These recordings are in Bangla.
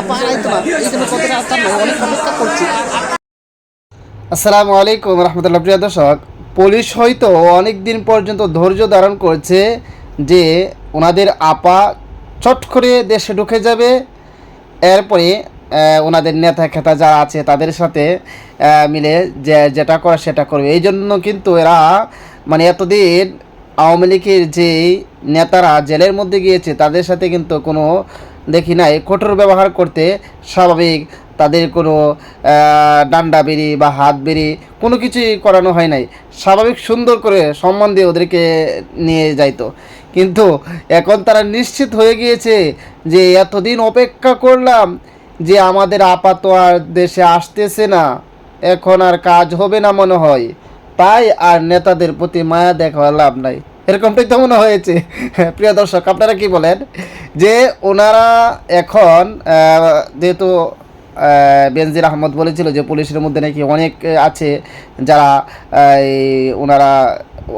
আপা আইতো না এই জন্য কতটা আসতাম না অনেক অপেক্ষা করছি। আসসালামু আলাইকুম রহমতুল্লাহ। প্রিয় দর্শক পুলিশ হয়তো অনেক দিন পর্যন্ত ধৈর্য ধারণ করছে যে ওনাদের আপা চট করে দেশে ঢুকে যাবে। এরপরে ওনাদের নেতা খেতা যারা আছে তাদের সাথে মিলে যে যেটা করে সেটা করবে। এই জন্য কিন্তু এরা মানে এতদিন আওয়ামী লীগের যে নেতারা জেলের মধ্যে গিয়েছে তাদের সাথে কিন্তু কোনো দেখি নাই, কঠোর ব্যবহার করতে স্বাভাবিক তাদের কোনো ডান্ডা বেরি বা হাত বেরি কোনো কিছুই করানো হয় নাই। স্বাভাবিক সুন্দর করে সম্মান দিয়ে ওদেরকে নিয়ে যাইতো। কিন্তু এখন তারা নিশ্চিত হয়ে গিয়েছে যে এতদিন অপেক্ষা করলাম যে আমাদের আপাত আর দেশে আসতেছে না। এখন আর কাজ হবে না মনে হয়। তাই আর নেতাদের প্রতি মায়া দেখা লাভ নাই। এরকমটাই তো মনে হয়েছে। প্রিয় দর্শক আপনারা কি বলেন? যে ওনারা এখন যেহেতু বেনজির আহমদ বলেছিল যে পুলিশের মধ্যে নাকি অনেক আছে যারা ওনারা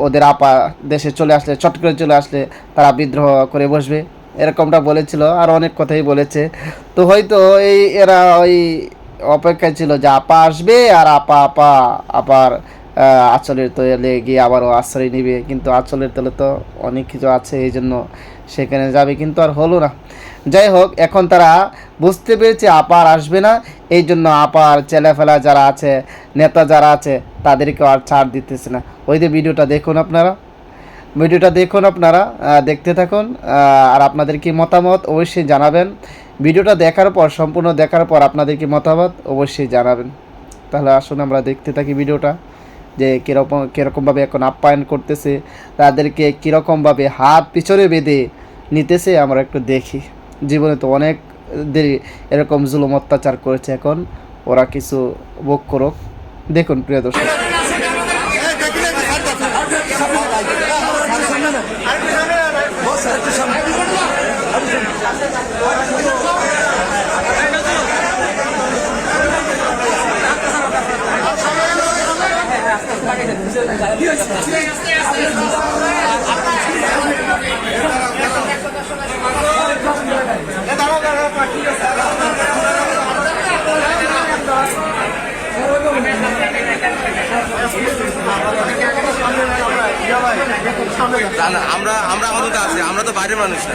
ওদের আপা দেশে চলে আসলে চট করে চলে আসলে তারা বিদ্রোহ করে বসবে। এরকমটা বলেছিল আর অনেক কথাই বলেছে। তো হয়তো এই এরা ওই অপেক্ষায় ছিল যে আপা আসবে আর আপা আপা আহ, আঁচলের তলে গিয়ে আবারও আশ্রয় নিবে। কিন্তু আঁচলের তলে তো অনেক কিছু আছে, এই জন্য সেখানে যাবে কিন্তু আর হলো না। যাই হোক, এখন তারা বুঝতে পেরেছে আপার আসবে না। এই জন্য আপার ছেলেফেলা যারা আছে, নেতা যারা আছে, তাদেরকেও আর ছাড় দিতেছে না। ওই যে ভিডিওটা দেখুন আপনারা। ভিডিওটা দেখুন আপনারা দেখতে থাকুন। আর আপনাদের কি মতামত অবশ্যই জানাবেন। ভিডিওটা দেখার পর, সম্পূর্ণ দেখার পর আপনাদের কি মতামত অবশ্যই জানাবেন। তাহলে আসুন আমরা দেখতে থাকি ভিডিওটা। যে কীরকম কীরকমভাবে এখন আপ্যায়ন করতেছে তাদেরকে কীরকমভাবে হাত পিছনে বেঁধে নিতেছে আমরা একটু দেখি জীবনে তো অনেক দেরি এরকম জুলুম অত্যাচার করেছে এখন ওরা কিছু ভোগ করুক দেখুন প্রিয় দর্শক না আমরা আমরা আপাতত আছি আমরা তো বাইরের মানুষ না।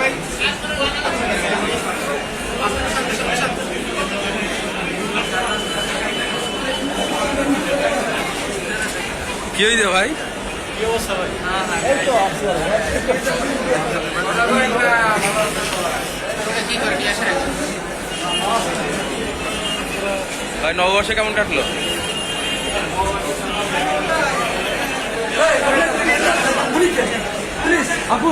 কি হইছে ভাই ভাই নববর্ষে কেমন কাটলো আপু